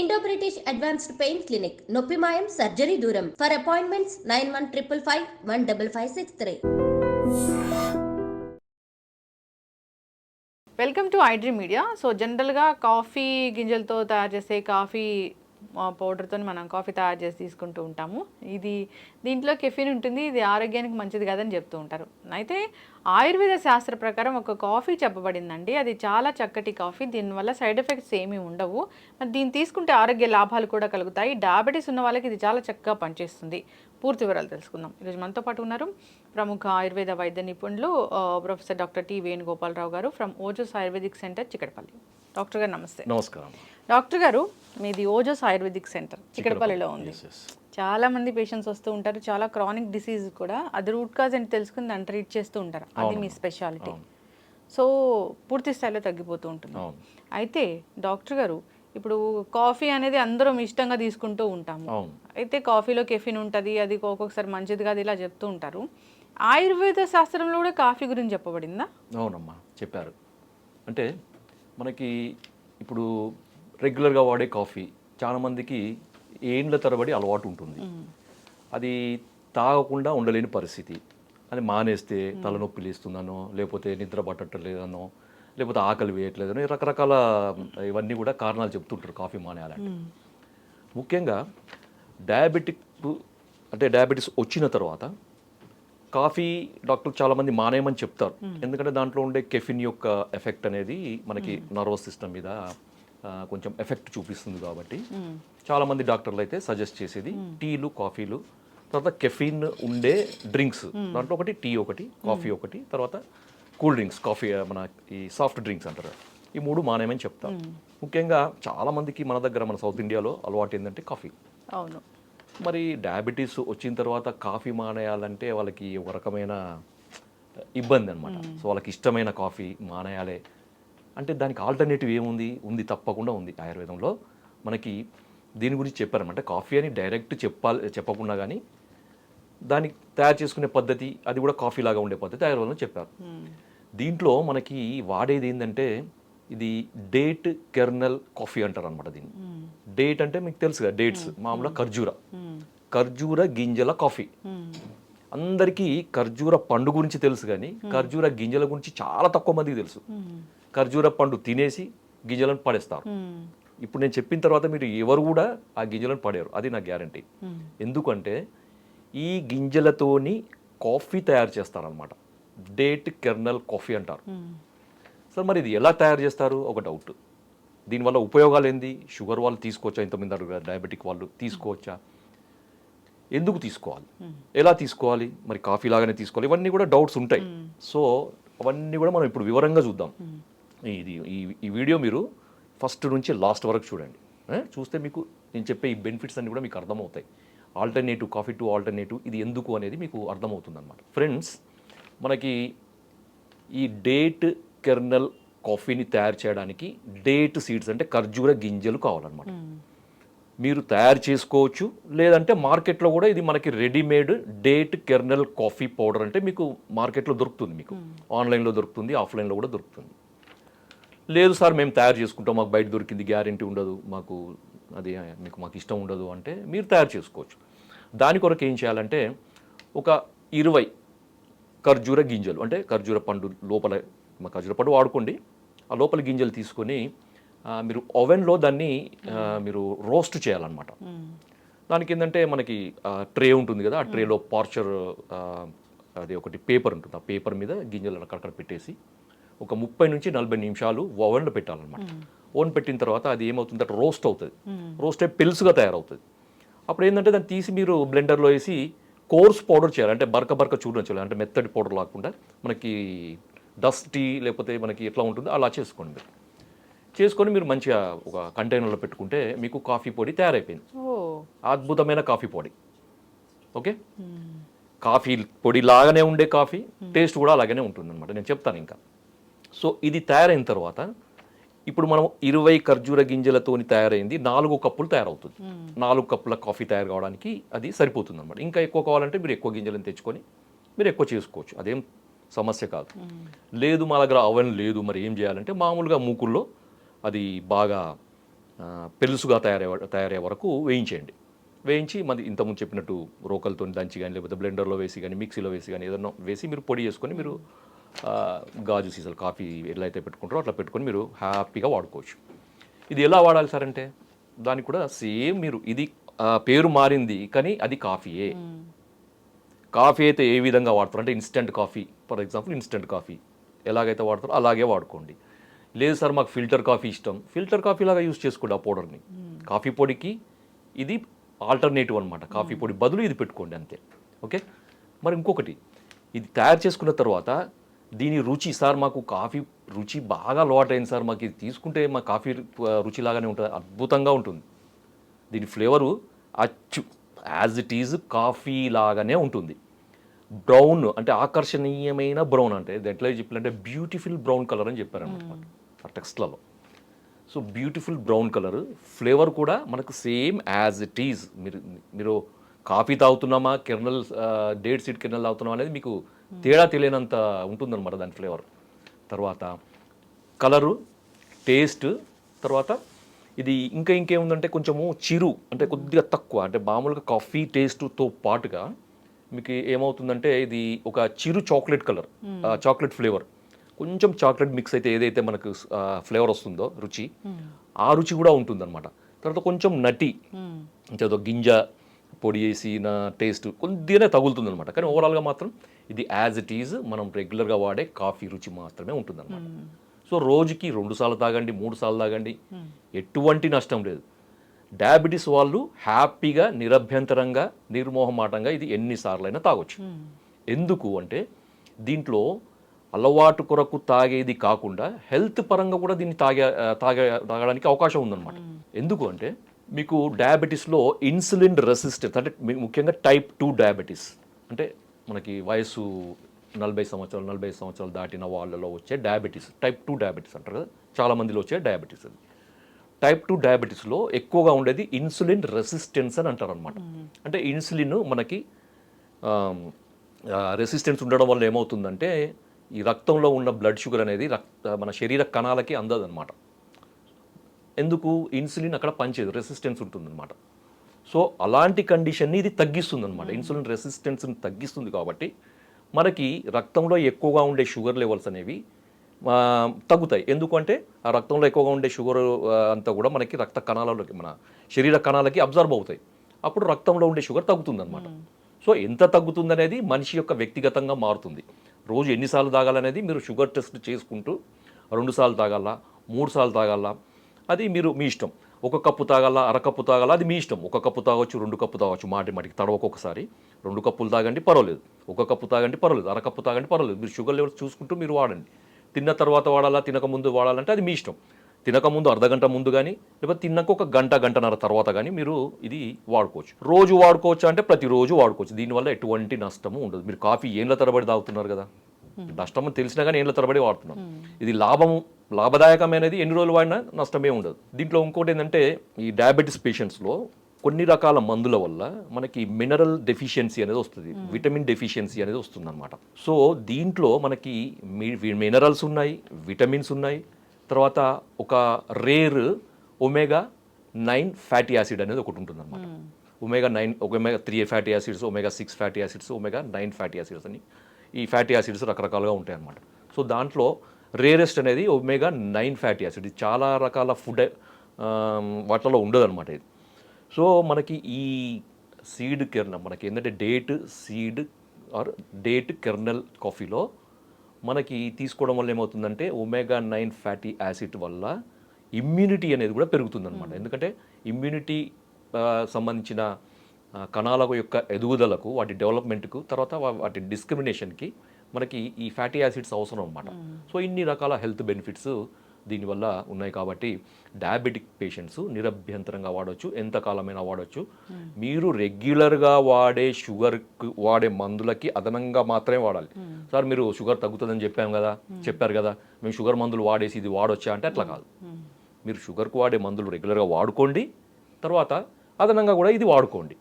Indo British advanced pain clinic నొప్పి మాయం surgery దూరం. For appointments nine one triple five one double five six three welcome to iDream media so జనరల్గా coffee గింజలతో తయారు చేసే coffee పౌడర్తో మనం కాఫీ తయారు చేసి తీసుకుంటూ ఉంటాము. ఇది దీంట్లో కెఫిన్ ఉంటుంది ఇది ఆరోగ్యానికి మంచిది కాదని చెప్తూ ఉంటారు. అయితే ఆయుర్వేద శాస్త్ర ప్రకారం ఒక కాఫీ చెప్పబడిందండి. అది చాలా చక్కటి కాఫీ దీనివల్ల సైడ్ ఎఫెక్ట్స్ ఏమీ ఉండవు. మరి దీన్ని తీసుకుంటే ఆరోగ్య లాభాలు కూడా కలుగుతాయి. డయాబెటీస్ ఉన్న వాళ్ళకి ఇది చాలా చక్కగా పనిచేస్తుంది. పూర్తి వివరాలు తెలుసుకుందాం. ఈరోజు మనతో పాటు ఉన్నారు ప్రముఖ ఆయుర్వేద వైద్య నిపుణులు ప్రొఫెసర్ డాక్టర్ టి వేణుగోపాలరావు గారు from Ojas Ayurvedic centre Chikkadpally. Doctor గారు నమస్తే. నమస్కారం. డాక్టర్ గారు మీది ఓజోస్ ఆయుర్వేదిక్ సెంటర్ చిక్కడపల్లిలో ఉంది. చాలా మంది పేషెంట్స్ వస్తూ ఉంటారు. చాలా క్రానిక్ డిసీజ్ కూడా. అది రూట్ కాజ్ అని తెలుసుకుని దాన్ని ట్రీట్ చేస్తూ ఉంటారు. అది మీ స్పెషాలిటీ సో పూర్తి స్థాయిలో తగ్గిపోతూ ఉంటుంది. అయితే డాక్టర్ గారు ఇప్పుడు కాఫీ అనేది అందరం ఇష్టంగా తీసుకుంటూ ఉంటాము. అయితే కాఫీలో కెఫిన్ ఉంటుంది అది ఒక్కొక్కసారి మంచిది కాదు ఇలా చెప్తూ ఉంటారు. ఆయుర్వేద శాస్త్రంలో కూడా కాఫీ గురించి చెప్పబడిందా? అవునమ్మా చెప్పారు. అంటే మనకి ఇప్పుడు రెగ్యులర్గా వాడే కాఫీ. చాలా మందికి ఏండ్ల తరబడి అలవాటు ఉంటుంది. అది తాగకుండా ఉండలేని పరిస్థితి. అది మానేస్తే తలనొప్పి లేస్తుందనో లేకపోతే నిద్ర పట్టట్లేదనో లేకపోతే ఆకలి వేయట్లేదనో రకరకాల ఇవన్నీ కూడా కారణాలు చెప్తుంటారు కాఫీ మానేయాలంటే. ముఖ్యంగా డయాబెటిక్ అంటే డయాబెటీస్ వచ్చిన తర్వాత కాఫీ డాక్టర్ చాలామంది మానేయమని చెప్తారు. ఎందుకంటే దాంట్లో ఉండే కెఫిన్ యొక్క ఎఫెక్ట్ అనేది మనకి నర్వస్ సిస్టమ్ మీద కొంచెం ఎఫెక్ట్ చూపిస్తుంది కాబట్టి చాలామంది డాక్టర్లు అయితే సజెస్ట్ చేసేది టీలు కాఫీలు తర్వాత కెఫిన్ ఉండే డ్రింక్స్. దాంట్లో ఒకటి టీ ఒకటి కాఫీ ఒకటి తర్వాత కూల్ డ్రింక్స్ కాఫీ మన ఈ సాఫ్ట్ డ్రింక్స్ అంటారు. ఈ మూడు మానేయమని చెప్తాం. ముఖ్యంగా చాలా మందికి మన దగ్గర మన సౌత్ ఇండియాలో అలవాటు ఏంటంటే కాఫీ. అవును. మరి డయాబెటీస్ వచ్చిన తర్వాత కాఫీ మానేయాలంటే వాళ్ళకి ఒక రకమైన ఇబ్బంది అనమాట సో వాళ్ళకి ఇష్టమైన కాఫీ మానేయాలి. అంటే దానికి ఆల్టర్నేటివ్ ఏముంది? ఉంది తప్పకుండా ఉంది. ఆయుర్వేదంలో మనకి దీని గురించి చెప్పారనమాట కాఫీ అని డైరెక్ట్ చెప్పాలి చెప్పకుండా కానీ దాన్ని తయారు చేసుకునే పద్ధతి అది కూడా కాఫీ లాగా ఉండే పద్ధతి ఆయుర్వేదంలో చెప్పారు. దీంట్లో మనకి వాడేది ఏంటంటే ఇది డేట్ కెర్నల్ కాఫీ అంటారు అనమాట దీన్ని డేట్ అంటే మీకు తెలుసు కదా డేట్స్. మామూలుగా ఖర్జూర. ఖర్జూర గింజల కాఫీ. అందరికీ ఖర్జూర పండు గురించి తెలుసు కానీ ఖర్జూర గింజల గురించి చాలా తక్కువ మందికి తెలుసు. ఖర్జూర పండు తినేసి గింజలను పడేస్తారు ఇప్పుడు నేను చెప్పిన తర్వాత మీరు ఎవరు కూడా ఆ గింజలను పడేరు అది నా గ్యారంటీ. ఎందుకంటే ఈ గింజలతోని కాఫీ తయారు చేస్తారనమాట డేట్ కెర్నల్ కాఫీ అంటారు. సార్ మరి ఇది ఎలా తయారు చేస్తారు? ఒక డౌట్. దీనివల్ల ఉపయోగాలు ఏంది? షుగర్ వాళ్ళు తీసుకోవచ్చా? ఇంతమంది అడుగు డయాబెటిక్ వాళ్ళు తీసుకోవచ్చా? ఎందుకు తీసుకోవాలి? ఎలా తీసుకోవాలి? మరి కాఫీ లాగానే తీసుకోవాలి. ఇవన్నీ కూడా డౌట్స్ ఉంటాయి. సో అవన్నీ కూడా మనం ఇప్పుడు వివరంగా చూద్దాం. ఇది ఈ ఈ వీడియో మీరు ఫస్ట్ నుంచి లాస్ట్ వరకు చూడండి? చూస్తే మీకు నేను చెప్పే ఈ బెనిఫిట్స్ అన్ని కూడా మీకు అర్థమవుతాయి. ఆల్టర్నేటివ్ కాఫీ టు ఆల్టర్నేటివ్ ఇది ఎందుకు అనేది మీకు అర్థమవుతుంది అనమాట ఫ్రెండ్స్ మనకి ఈ డేట్ కెర్నల్ కాఫీని తయారు చేయడానికి డేట్ సీడ్స్ అంటే ఖర్జూర గింజలు కావాలన్నమాట. మీరు తయారు చేసుకోవచ్చు లేదంటే మార్కెట్లో కూడా ఇది మనకి readymade date kernel coffee powder అంటే మీకు మార్కెట్లో దొరుకుతుంది మీకు. ఆన్లైన్లో దొరుకుతుంది ఆఫ్లైన్లో కూడా దొరుకుతుంది. లేదు సార్ మేము తయారు చేసుకుంటాం మాకు బయట దొరికింది గ్యారంటీ ఉండదు మాకు అది మీకు మాకు ఇష్టం ఉండదు అంటే మీరు తయారు చేసుకోవచ్చు. దాని కొరకు ఏం చేయాలంటే ఒక ఇరవై ఖర్జూర గింజలు అంటే ఖర్జూర పండు లోపల ఖర్జూర పండు వాడుకోండి. ఆ లోపల గింజలు తీసుకొని మీరు ఓవెన్లో దాన్ని మీరు రోస్ట్ చేయాలన్నమాట. దానికి ఏంటంటే మనకి ట్రే ఉంటుంది కదా ఆ ట్రేలో పార్చర్ అది ఒకటి పేపర్ ఉంటుంది. ఆ పేపర్ మీద గింజలు అక్కడక్కడ పెట్టేసి ఒక ముప్పై నుంచి నలభై నిమిషాలు ఓవెన్లో పెట్టాలన్నమాట. ఓవెన్ పెట్టిన తర్వాత అది ఏమవుతుందంటే రోస్ట్ అవుతుంది. రోస్ట్ అయి పెలుసుగా తయారవుతుంది. అప్పుడు ఏంటంటే దాన్ని తీసి మీరు బ్లెండర్లో వేసి కోర్స్ పౌడర్ చేయాలి. అంటే బరక బరక చూడడం చేయాలి. అంటే మెత్తటి పౌడర్ లాకుండా మనకి డస్టీ లేకపోతే మనకి ఎట్లా ఉంటుందో అలా చేసుకోండి మీరు. చేసుకొని మీరు మంచిగా ఒక కంటైనర్లో పెట్టుకుంటే మీకు కాఫీ పొడి తయారైపోయింది. అద్భుతమైన కాఫీ పొడి. ఓకే? కాఫీ పొడి లాగానే ఉండే కాఫీ టేస్ట్ కూడా అలాగనే ఉంటుంది అనమాట నేను చెప్తాను ఇంకా. సో ఇది తయారైన తర్వాత ఇప్పుడు మనం ఇరవై ఖర్జూర గింజలతోని తయారైంది నాలుగు కప్పులు తయారవుతుంది. నాలుగు కప్పుల కాఫీ తయారు కావడానికి అది సరిపోతుంది అనమాట ఇంకా ఎక్కువ కావాలంటే మీరు ఎక్కువ గింజలను తెచ్చుకొని మీరు ఎక్కువ చేసుకోవచ్చు. అదేం సమస్య కాదు. లేదు మా దగ్గర అవన్ లేదు మరి ఏం చేయాలంటే మామూలుగా మూకుల్లో అది బాగా పెలుసుగా తయారయ్యే తయారయ్యే వరకు వేయించేయండి. వేయించి మరి ఇంతకుముందు చెప్పినట్టు రోకలతో దంచి కానీ లేకపోతే బ్లెండర్లో వేసి కానీ మిక్సీలో వేసి కానీ ఏదన్నా వేసి మీరు పొడి చేసుకొని మీరు గాజు సీసాలు కాఫీ ఎలా అయితే పెట్టుకుంటారో అట్లా పెట్టుకొని మీరు హ్యాపీగా వాడుకోవచ్చు. ఇది ఎలా వాడాలి సార్ అంటే దానికి కూడా సేమ్ మీరు ఇది పేరు మారింది కానీ అది కాఫీయే. కాఫీ అయితే ఏ విధంగా వాడతారు అంటే instant coffee for example instant coffee ఎలాగైతే వాడతారో అలాగే వాడుకోండి. లేదు సార్ మాకు ఫిల్టర్ కాఫీ ఇష్టం. ఫిల్టర్ కాఫీ లాగా యూస్ చేసుకోండి ఆ పౌడర్ని. కాఫీ పొడికి ఇది ఆల్టర్నేటివ్ అనమాట కాఫీ పొడి బదులు ఇది పెట్టుకోండి అంతే. ఓకే? మరి ఇంకొకటి ఇది తయారు చేసుకున్న తర్వాత దీని రుచి సార్ మాకు కాఫీ రుచి బాగా అలవాటైంది సార్. మాకు ఇది తీసుకుంటే మా కాఫీ రుచిలాగానే ఉంటుంది అద్భుతంగా ఉంటుంది. దీని ఫ్లేవరు అచ్చు యాజ్ ఇట్ ఈజ్ కాఫీ లాగానే ఉంటుంది. బ్రౌన్ అంటే ఆకర్షణీయమైన బ్రౌన్ అంటే ఎట్లా చెప్పాలంటే బ్యూటిఫుల్ బ్రౌన్ కలర్ అని చెప్పారనమాట ఆ టెక్స్ట్లలో. So beautiful brown colour flavour కూడా మనకు సేమ్ యాజ్ ఇట్ ఈజ్. మీరు మీరు కాఫీ తాగుతున్నామా కెర్నల్ డేట్ సీడ్ కెర్నల్ తాగుతున్నామా అనేది మీకు తేడా తెలియనంత ఉంటుందన్నమాట దాని ఫ్లేవర్. తర్వాత కలరు టేస్ట్ తర్వాత ఇది ఇంకా ఇంకేముందంటే కొంచెము చిరు అంటే కొద్దిగా తక్కువ అంటే మామూలుగా కాఫీ టేస్ట్తో పాటుగా మీకు ఏమవుతుందంటే ఇది ఒక చిరు చాక్లెట్ కలర్ చాక్లెట్ ఫ్లేవర్. కొంచెం చాక్లెట్ మిక్స్ అయితే ఏదైతే మనకు ఫ్లేవర్ వస్తుందో రుచి ఆ రుచి కూడా ఉంటుందన్నమాట. తర్వాత కొంచెం నటి అంటే ఏదో గింజ పొడి వేసిన టేస్ట్ కొద్దిగానే తగులుతుంది అనమాట కానీ ఓవరాల్గా మాత్రం ఇది యాజ్ ఇట్ ఈజ్ మనం రెగ్యులర్గా వాడే కాఫీ రుచి మాత్రమే ఉంటుందన్నమాట. సో రోజుకి రెండు సార్లు తాగండి మూడు సార్లు తాగండి ఎటువంటి నష్టం లేదు. డయాబెటీస్ వాళ్ళు హ్యాపీగా నిరభ్యంతరంగా నిర్మోహమాటంగా ఇది ఎన్నిసార్లైనా తాగొచ్చు. ఎందుకు అంటే దీంట్లో అలవాటు కొరకు తాగేది కాకుండా హెల్త్ పరంగా కూడా దీన్ని తాగే తాగే తాగడానికి అవకాశం ఉందన్నమాట. ఎందుకు అంటే మీకు డయాబెటీస్లో ఇన్సులిన్ రెసిస్టెన్స్ అంటే ముఖ్యంగా టైప్ టూ డయాబెటీస్ అంటే మనకి వయసు నలభై సంవత్సరాలు నలభై సంవత్సరాలు దాటిన వాళ్ళలో వచ్చే డయాబెటీస్ టైప్ టూ డయాబెటీస్ అంటారు కదా చాలా మందిలో వచ్చే డయాబెటీస్ అది. టైప్ టూ డయాబెటీస్లో ఎక్కువగా ఉండేది ఇన్సులిన్ రెసిస్టెన్స్ అని అంటారు అనమాట అంటే ఇన్సులిన్ మనకి రెసిస్టెన్స్ ఉండడం వల్ల ఏమవుతుందంటే ఈ రక్తంలో ఉన్న బ్లడ్ షుగర్ అనేది రక్త మన శరీర కణాలకి అందదన్నమాట. ఎందుకు ఇన్సులిన్ అక్కడ పనిచేయదు? రెసిస్టెన్స్ ఉంటుందన్నమాట. సో అలాంటి కండిషన్ని ఇది తగ్గిస్తుంది అనమాట ఇన్సులిన్ రెసిస్టెన్స్ని తగ్గిస్తుంది కాబట్టి మనకి రక్తంలో ఎక్కువగా ఉండే షుగర్ లెవెల్స్ అనేవి తగ్గుతాయి. ఎందుకంటే ఆ రక్తంలో ఎక్కువగా ఉండే షుగర్ అంతా కూడా మనకి రక్త కణాలలోకి మన శరీర కణాలకి అబ్జర్వ్ అవుతాయి. అప్పుడు రక్తంలో ఉండే షుగర్ తగ్గుతుంది అనమాట సో ఎంత తగ్గుతుంది అనేది మనిషి యొక్క వ్యక్తిగతంగా మారుతుంది. రోజు ఎన్నిసార్లు తాగాలనేది మీరు షుగర్ టెస్ట్ చేసుకుంటూ రెండు సార్లు తాగాల మూడు సార్లు తాగాల అది మీరు మీ ఇష్టం. ఒక కప్పు తాగాల అరకప్పు తాగాల అది మీ ఇష్టం. ఒక కప్పు తాగొచ్చు రెండు కప్పు తాగొచ్చు. మాటి మాటికి తడవకొకసారి రెండు కప్పులు తాగండి పర్వాలేదు. ఒక కప్పు తాగండి పర్వాలేదు. అరకప్పు తాగండి పర్వాలేదు. మీరు షుగర్ లెవెల్స్ చూసుకుంటూ మీరు వాడండి. తిన్న తర్వాత వాడాలా తినకముందు వాడాలంటే అది మీ ఇష్టం. తినకముందు అర్ధగంట అర్ధ గంట ముందు కానీ లేకపోతే తిన్నాక ఒక గంట గంటన్నర తర్వాత కానీ మీరు ఇది వాడుకోవచ్చు. రోజు వాడుకోవచ్చు అంటే ప్రతిరోజు వాడుకోవచ్చు. దీనివల్ల ఎటువంటి నష్టము ఉండదు. మీరు కాఫీ ఏండ్ల తరబడి తాగుతున్నారు కదా. నష్టం తెలిసినా కానీ ఏండ్ల తరబడి వాడుతున్నాం. ఇది లాభము లాభదాయకమైనది ఎన్ని రోజులు వాడినా నష్టమే ఉండదు. దీంట్లో ఇంకోటి ఏంటంటే ఈ డయాబెటీస్ పేషెంట్స్లో కొన్ని రకాల మందుల వల్ల మనకి మినరల్ డెఫిషియన్సీ అనేది వస్తుంది. విటమిన్ డెఫిషియన్సీ అనేది వస్తుంది అనమాట సో దీంట్లో మనకి మినరల్స్ ఉన్నాయి విటమిన్స్ ఉన్నాయి. తర్వాత ఒక rare omega nine fatty acid అనేది ఒకటి ఉంటుంది అనమాట omega nine omega three fatty acids omega six fatty acids omega nine fatty acids అని ఈ ఫ్యాటీ యాసిడ్స్ రకరకాలుగా ఉంటాయి అన్నమాట సో దాంట్లో రేరెస్ట్ అనేది ఒమేగా నైన్ ఫ్యాటీ యాసిడ్ ఇది చాలా రకాల ఫుడ్ వాటిలో ఉండదు అనమాట ఇది. సో మనకి ఈ సీడ్ కెర్నల్ మనకి ఏంటంటే date seed or date kernel కాఫీలో మనకి తీసుకోవడం వల్ల ఏమవుతుందంటే ఒమేగా నైన్ ఫ్యాటీ యాసిడ్ వల్ల ఇమ్యూనిటీ అనేది కూడా పెరుగుతుందన్నమాట. ఎందుకంటే ఇమ్యూనిటీ సంబంధించిన కణాల యొక్క ఎదుగుదలకు వాటి డెవలప్మెంట్కు తర్వాత వా- వాటి డిస్క్రిమినేషన్కి మనకి ఈ ఫ్యాటీ యాసిడ్స్ అవసరం అనమాట సో ఇన్ని రకాల హెల్త్ బెనిఫిట్స్ దీనివల్ల ఉన్నాయి కాబట్టి డయాబెటిక్ పేషెంట్స్ నిరభ్యంతరంగా వాడవచ్చు ఎంత కాలమైనా వాడవచ్చు మీరు రెగ్యులర్గా వాడే షుగర్ వాడే మందులకి అదనంగా మాత్రమే వాడాలి. సార్ మీరు షుగర్ తగ్గుతుందని చెప్పాం కదా చెప్పారు కదా మేము షుగర్ మందులు వాడేసి ఇది వాడొచ్చా అంటే అట్లా కాదు. మీరు షుగర్కు వాడే మందులు రెగ్యులర్గా వాడుకోండి తర్వాత అదనంగా కూడా ఇది వాడుకోండి.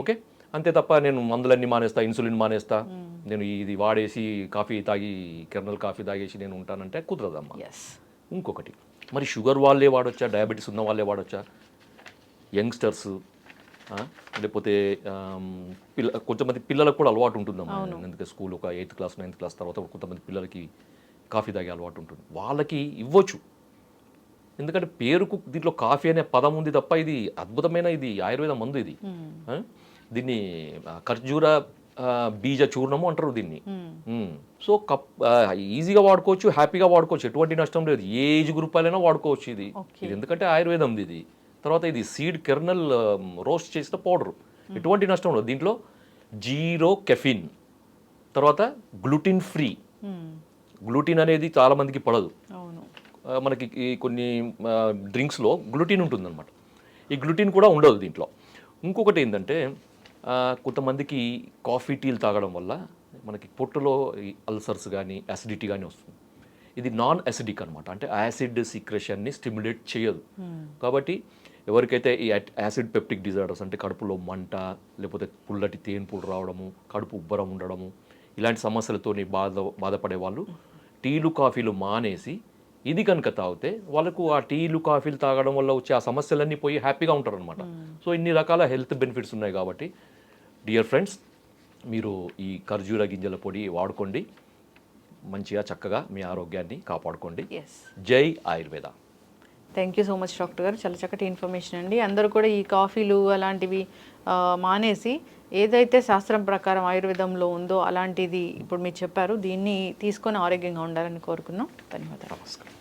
ఓకే. అంతే తప్ప నేను మందులన్నీ మానేస్తా ఇన్సులిన్ మానేస్తా నేను ఇది వాడేసి కాఫీ తాగి కెర్నల్ కాఫీ తాగేసి నేను ఉంటానంటే కుదరదమ్మా. ఇంకొకటి మరి షుగర్ వాళ్ళే వాడొచ్చా? డయాబెటీస్ ఉన్న వాళ్ళే వాడొచ్చా? యంగ్స్టర్స్ లేకపోతే పిల్ల కొంతమంది పిల్లలకు కూడా అలవాటు ఉంటుందమ్మా. ఎందుకంటే స్కూల్ ఒక ఎయిత్ క్లాస్ నైన్త్ క్లాస్ తర్వాత కొంతమంది పిల్లలకి కాఫీ తాగే అలవాటు ఉంటుంది. వాళ్ళకి ఇవ్వచ్చు. ఎందుకంటే పేరుకు దీంట్లో కాఫీ అనే పదం ఉంది తప్ప ఇది అద్భుతమైన ఇది ఆయుర్వేద మందు ఇది? దీన్ని ఖర్జూర బీజ చూర్ణము అంటారు దీన్ని. సో కప్ ఈజీగా వాడుకోవచ్చు హ్యాపీగా వాడుకోవచ్చు ఎటువంటి నష్టం లేదు. ఏ ఏజ్ గ్రూప్ అయినా వాడుకోవచ్చు ఇది. ఇది ఎందుకంటే ఆయుర్వేదం ఇది. తర్వాత ఇది సీడ్ కెర్నల్ రోస్ట్ చేసిన పౌడర్. ఎటువంటి నష్టం ఉండదు దీంట్లో జీరో కెఫిన్ తర్వాత గ్లూటిన్ ఫ్రీ. గ్లూటిన్ అనేది చాలా మందికి పడదు. మనకి ఈ కొన్ని డ్రింక్స్లో గ్లూటిన్ ఉంటుందన్నమాట. ఈ గ్లూటిన్ కూడా ఉండదు దీంట్లో. ఇంకొకటి ఏంటంటే కొంతమందికి కాఫీ టీలు తాగడం వల్ల మనకి పొట్టులో అల్సర్స్ కానీ యాసిడిటీ కానీ వస్తుంది. ఇది నాన్ యాసిడిక్ అనమాట అంటే యాసిడ్ సీక్రెషన్ని స్టిమ్యులేట్ చేయదు. కాబట్టి ఎవరికైతే ఈ యాసిడ్ పెప్టిక్ డిజార్డర్స్ అంటే కడుపులో మంట లేకపోతే పుల్లటి తేన్పులు రావడము కడుపు ఉబ్బరం ఉండడము ఇలాంటి సమస్యలతోని బాధ బాధపడే వాళ్ళు టీలు కాఫీలు మానేసి ఇది కనుక తాగితే వాళ్ళకు ఆ టీలు కాఫీలు తాగడం వల్ల వచ్చే ఆ సమస్యలన్నీ పోయి హ్యాపీగా ఉంటారు అనమాట సో ఇన్ని రకాల హెల్త్ బెనిఫిట్స్ ఉన్నాయి కాబట్టి డియర్ ఫ్రెండ్స్ మీరు ఈ ఖర్జూర గింజల పొడి వాడుకోండి. మంచిగా చక్కగా మీ ఆరోగ్యాన్ని కాపాడుకోండి. జై Ayurveda. Thank you so much doctor గారు. చాలా చక్కటి ఇన్ఫర్మేషన్ అండి. అందరూ కూడా ఈ కాఫీలు అలాంటివి మానేసి ఏదైతే శాస్త్రం ప్రకారం ఆయుర్వేదంలో ఉందో అలాంటిది ఇప్పుడు మీరు చెప్పారు దీన్ని తీసుకొని ఆరోగ్యంగా ఉండాలని కోరుకున్నాం ధన్యవాదాలు. నమస్కారం.